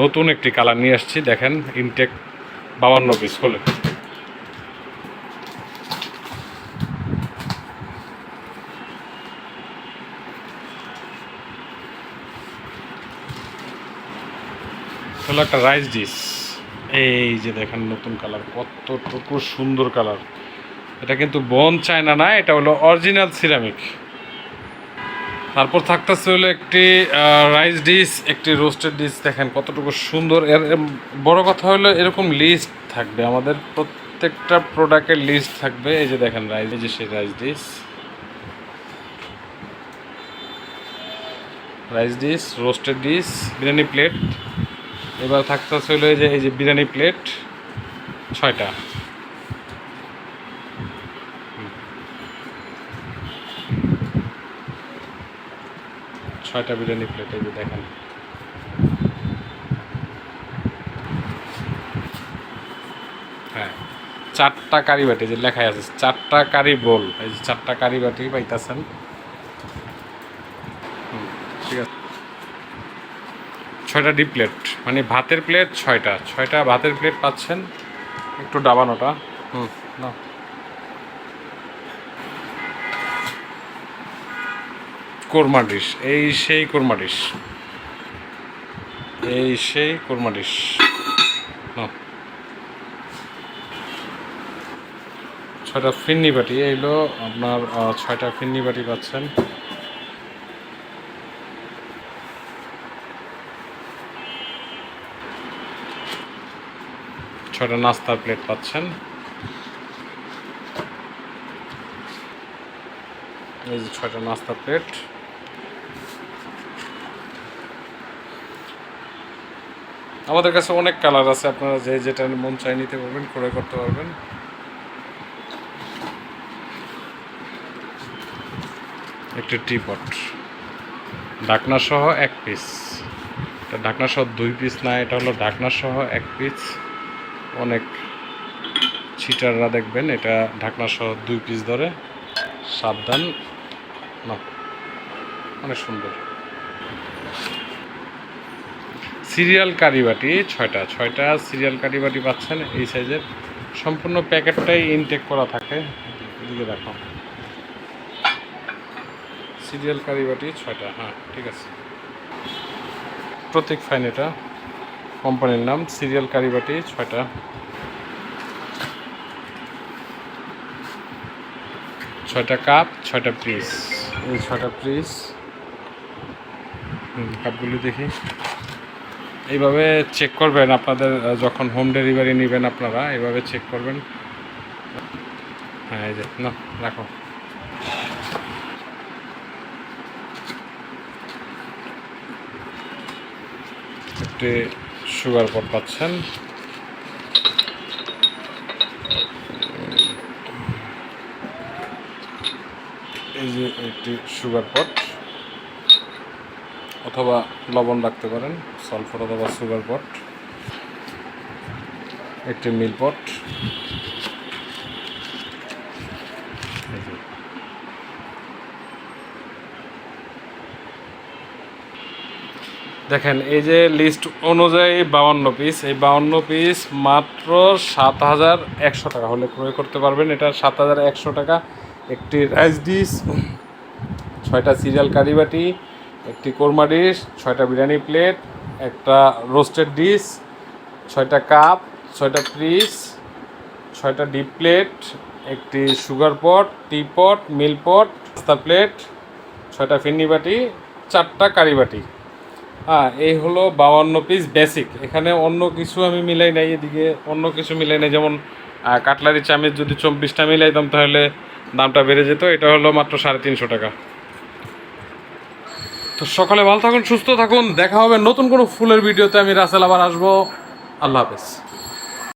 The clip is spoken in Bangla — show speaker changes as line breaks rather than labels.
নতুন একটি কালার নিয়ে আসছি, দেখেন ইনটেক বাবান্ন পিস হলে হলো একটা রাইস ডিশ এই যে দেখেন, নতুন কালার কতটুকু সুন্দর কালার। এটা কিন্তু বন চায়না না, এটা হলো অরিজিনাল সিরামিক তারপর থাকতেছে হলো একটি রাইস ডিশ একটি রোস্টেড ডিশ দেখেন কতটুকু সুন্দর। এর বড় কথা হলো এরকম লিস্ট থাকবে, আমাদের প্রত্যেকটা প্রোডাক্টের লিস্ট থাকবে। এই যে দেখেন রাইস এই যে সেই rice dish rice dish roasted dish biryani plate এবার থাকতেছে হলো এই যে এই যে বিরিয়ানি প্লেট ছয়টা। ছয়টা বিরিয়ানি প্লেট এই যে দেখেন। হ্যাঁ চারটা কারি বাটি যে লেখাই আছে, চারটা কারি বোল। এই যে চারটা কারি বাটি পাইতেছেন ঠিক আছে। ছয়টা ডিপ প্লেট মানে ভাতের প্লেট ছয়টা। ছয়টা ভাতের প্লেট পাচ্ছেন, একটু ডাবানোটা হুম না কোরমা ডিশ, এই সেই কোরমা ডিশ। এই সেই কোরমা ডিশ। ছয়টা ফিন্নি বাটি এইগুলো আপনার ছয়টা ফিন্নি বাটি পাচ্ছেন। ছয়টা নাস্তার প্লেট পাচ্ছেন। এই যে ছয়টা নাস্তার প্লেট। আমাদের কাছে অনেক কালার আছে, আপনারা যে যেটা মন চাই নিতে পারবেন, ক্রয় করতে পারবেন। একটি টিপট ঢাকনা সহ এক পিস এটা ঢাকনা সহ দুই পিস না, এটা হলো ঢাকনা সহ এক পিস অনেক ছিটাররা দেখবেন, এটা ঢাকনা সহ দুই পিস ধরে। সাবধান। না, অনেক সুন্দর। সিরিয়াল কারিবাটি ছয়টা ছয়টা সিরিয়াল কারিবাটি পাচ্ছেন এই সাইজের। সম্পূর্ণ প্যাকেটটাই ইনটেক করা থাকে। এদিকে দেখো। সিরিয়াল কারিবাটি ছয়টা হ্যাঁ ঠিক আছে। প্রতীক ফাইন এটা, কোম্পানির নাম সিরিয়াল কারিবাটি ছয়টা। ছয়টা কাপ, ছয়টা পিস এই ছয়টা পিস কাপগুলি দেখি। এইভাবে চেক করবেন আপনাদের যখন হোম ডেলিভারি নেবেন আপনারা, এইভাবে চেক করবেন। হ্যাঁ এই যে, না, রাখো। একটি সুগার পট পাচ্ছেন। এই যে একটি সুগার পট অথবা লবণ রাখতে পারেন, সালফার অথবা সুগার পট একটি মিল পট দেখেন, এই যে লিস্ট অনুযায়ী বাউান্ন পিস এই বাউান্ন পিস মাত্র সাত হাজার একশো টাকা হলে ক্রয় করতে পারবেন। এটা সাত হাজার একশো টাকা, একটি রাইস ডিশ ছয়টা সিরিয়াল কারিবাটি একটি কোরমা ডিশ, ছয়টা বিরিয়ানি প্লেট, একটা রোস্টেড ডিশ, ছয়টা কাপ, ছয়টা পিস ছয়টা ডিপ প্লেট, একটি সুগার পট, টি পট, মিল পট, পাস্তা প্লেট, ছয়টা ফিন্নি বাটি, চারটা কারি বাটি। হ্যাঁ এই হলো বাউান্ন পিস বেসিক এখানে অন্য কিছু আমি মিলাই নাই, এদিকে অন্য কিছু মিলাই নাই। যেমন কাটলারি চামিচ যদি চব্বিশটা মিলাইতাম, তাহলে দামটা বেড়ে যেত। এটা হলো মাত্র সাড়ে তিনশো টাকা। তো সকালে ভালো থাকুন, সুস্থ থাকুন। দেখা হবে নতুন কোনো ফুলের ভিডিওতে। আমি রাসেল আবার আসব। আল্লাহ হাফেজ।